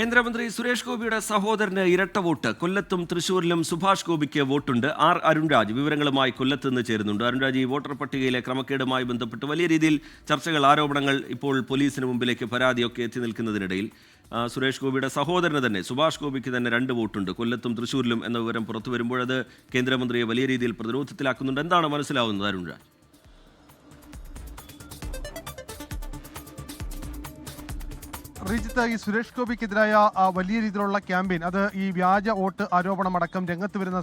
കേന്ദ്രമന്ത്രി സുരേഷ് ഗോപിയുടെ സഹോദരന് ഇരട്ട വോട്ട്. കൊല്ലത്തും തൃശൂരിലും സുഭാഷ് ഗോപിക്ക് വോട്ടുണ്ട്. ആർ അരുൺരാജ് വിവരങ്ങളുമായി കൊല്ലത്ത് നിന്ന് ചേരുന്നുണ്ട് അരുൺരാജ് ഈ വോട്ടർ പട്ടികയിലെ ക്രമക്കേടുമായി ബന്ധപ്പെട്ട് വലിയ രീതിയിൽ ചർച്ചകൾ ആരോപണങ്ങൾ ഇപ്പോൾ പോലീസിന് മുമ്പിലേക്ക് പരാതിയൊക്കെ എത്തി നിൽക്കുന്നതിനിടയിൽ സുരേഷ് ഗോപിയുടെ സഹോദരന് തന്നെ സുഭാഷ് ഗോപിക്ക് തന്നെ രണ്ട് വോട്ടുണ്ട്. കൊല്ലത്തും തൃശൂരിലും എന്ന വിവരം പുറത്തു വരുമ്പോൾ അത് കേന്ദ്രമന്ത്രിയെ വലിയ രീതിയിൽ പ്രതിരോധത്തിലാക്കുന്നുണ്ട്. എന്താണ് മനസ്സിലാവുന്നത് അരുൺരാജ് റീജിത്ത് ഈ സുരേഷ് ഗോപിക്കെതിരായ വലിയ രീതിയിലുള്ള ക്യാമ്പയിൻ. അത് ഈ വ്യാജ വോട്ട് ആരോപണമടക്കം രംഗത്ത് വരുന്ന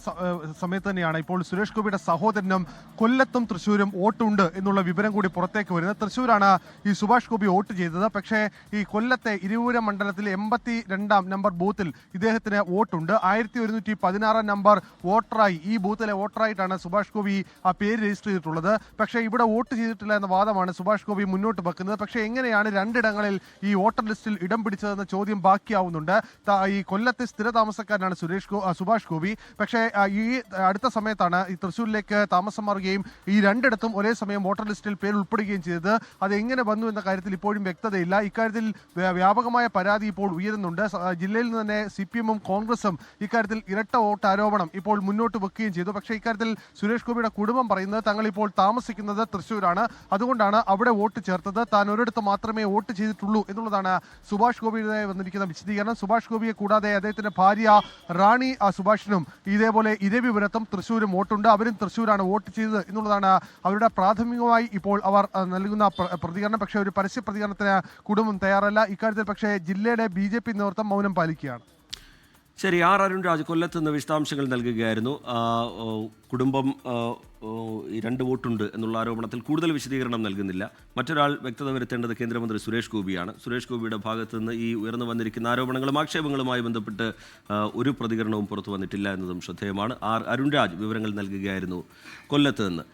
സമയത്ത് തന്നെയാണ്. ഇപ്പോൾ സുരേഷ് ഗോപിയുടെ സഹോദരനും കൊല്ലത്തും തൃശ്ശൂരും വോട്ടുണ്ട് എന്നുള്ള വിവരം കൂടി പുറത്തേക്ക് വരുന്നത്. തൃശ്ശൂരാണ് ഈ സുഭാഷ് ഗോപി വോട്ട് ചെയ്തത്. പക്ഷേ ഈ കൊല്ലത്തെ ഇരുവൂരം മണ്ഡലത്തിൽ എൺപത്തി രണ്ടാം നമ്പർ ബൂത്തിൽ ഇദ്ദേഹത്തിന് വോട്ടുണ്ട്. ആയിരത്തി ഒരുന്നൂറ്റി പതിനാറാം നമ്പർ വോട്ടറായി. ഈ ബൂത്തിലെ വോട്ടറായിട്ടാണ് സുഭാഷ് ഗോപി ആ പേര് രജിസ്റ്റർ ചെയ്തിട്ടുള്ളത്. പക്ഷേ ഇവിടെ വോട്ട് ചെയ്തിട്ടില്ല എന്ന വാദമാണ് സുഭാഷ് ഗോപി മുന്നോട്ട് വെക്കുന്നത്. പക്ഷേ എങ്ങനെയാണ് രണ്ടിടങ്ങളിൽ ഈ വോട്ടർ ലിസ്റ്റിൽ ഇടം പിടിച്ചതെന്ന ചോദ്യം ബാക്കിയാവുന്നുണ്ട്. ഈ കൊല്ലത്തെ സ്ഥിര താമസക്കാരനാണ് സുരേഷ് സുഭാഷ് ഗോപി. പക്ഷേ ഈ അടുത്ത സമയത്താണ് ഈ തൃശ്ശൂരിലേക്ക് താമസം മാറുകയും ഈ രണ്ടിടത്തും ഒരേ സമയം വോട്ടർ ലിസ്റ്റിൽ പേര് ഉൾപ്പെടുകയും ചെയ്തത്. അത് എങ്ങനെ വന്നു എന്ന കാര്യത്തിൽ ഇപ്പോഴും വ്യക്തതയില്ല. ഇക്കാര്യത്തിൽ വ്യ- വ്യാപകമായ പരാതി ഇപ്പോൾ ഉയരുന്നുണ്ട്. ജില്ലയിൽ നിന്ന് തന്നെ സി പി എമ്മും കോൺഗ്രസും ഇക്കാര്യത്തിൽ ഇരട്ട വോട്ട് ആരോപണം ഇപ്പോൾ മുന്നോട്ട് വെക്കുകയും ചെയ്തു. പക്ഷേ ഇക്കാര്യത്തിൽ സുരേഷ് ഗോപിയുടെ കുടുംബം പറയുന്നത് തങ്ങൾ ഇപ്പോൾ താമസിക്കുന്നത് തൃശ്ശൂരാണ്. അതുകൊണ്ടാണ് അവിടെ വോട്ട് ചേർത്തത്. താൻ ഒരിടത്ത് മാത്രമേ വോട്ട് ചെയ്തിട്ടുള്ളൂ എന്നുള്ളതാണ് സുഭാഷ് ഗോപിയുടെ വന്നിരിക്കുന്ന വിശദീകരണം. സുഭാഷ് ഗോപിയെ കൂടാതെ അദ്ദേഹത്തിന്റെ ഭാര്യ റാണി സുഭാഷിനും ഇതേപോലെ ഇരവിപുരത്തും തൃശ്ശൂരും വോട്ടുണ്ട്. അവരും തൃശ്ശൂരാണ് വോട്ട് ചെയ്തത് എന്നുള്ളതാണ് അവരുടെ പ്രാഥമികമായി ഇപ്പോൾ അവർ നൽകുന്ന പ്രതികരണം. പക്ഷേ ഒരു പരസ്യ പ്രതികരണത്തിന് കുടുംബം തയ്യാറല്ല. ഇക്കാര്യത്തിൽ പക്ഷേ ജില്ലയുടെ ബി നേതൃത്വം മൗനം പാലിക്കുകയാണ്. ശരി ആർ അരുൺരാജ് കൊല്ലത്ത് നിന്ന് വിശദാംശങ്ങൾ നൽകുകയായിരുന്നു. കുടുംബം രണ്ട് വോട്ടുണ്ട് എന്നുള്ള ആരോപണത്തിൽ കൂടുതൽ വിശദീകരണം നൽകുന്നില്ല. മറ്റൊരാൾ വ്യക്തത വരുത്തേണ്ടത് കേന്ദ്രമന്ത്രി സുരേഷ് ഗോപിയാണ്. സുരേഷ് ഗോപിയുടെ ഭാഗത്ത് നിന്ന് ഈ ഉയർന്നു വന്നിരിക്കുന്ന ആരോപണങ്ങളും ആക്ഷേപങ്ങളുമായി ബന്ധപ്പെട്ട് ഒരു പ്രതികരണവും പുറത്തു വന്നിട്ടില്ല എന്നതും ശ്രദ്ധേയമാണ്. ആർ അരുൺരാജ് വിവരങ്ങൾ നൽകുകയായിരുന്നു കൊല്ലത്ത് നിന്ന്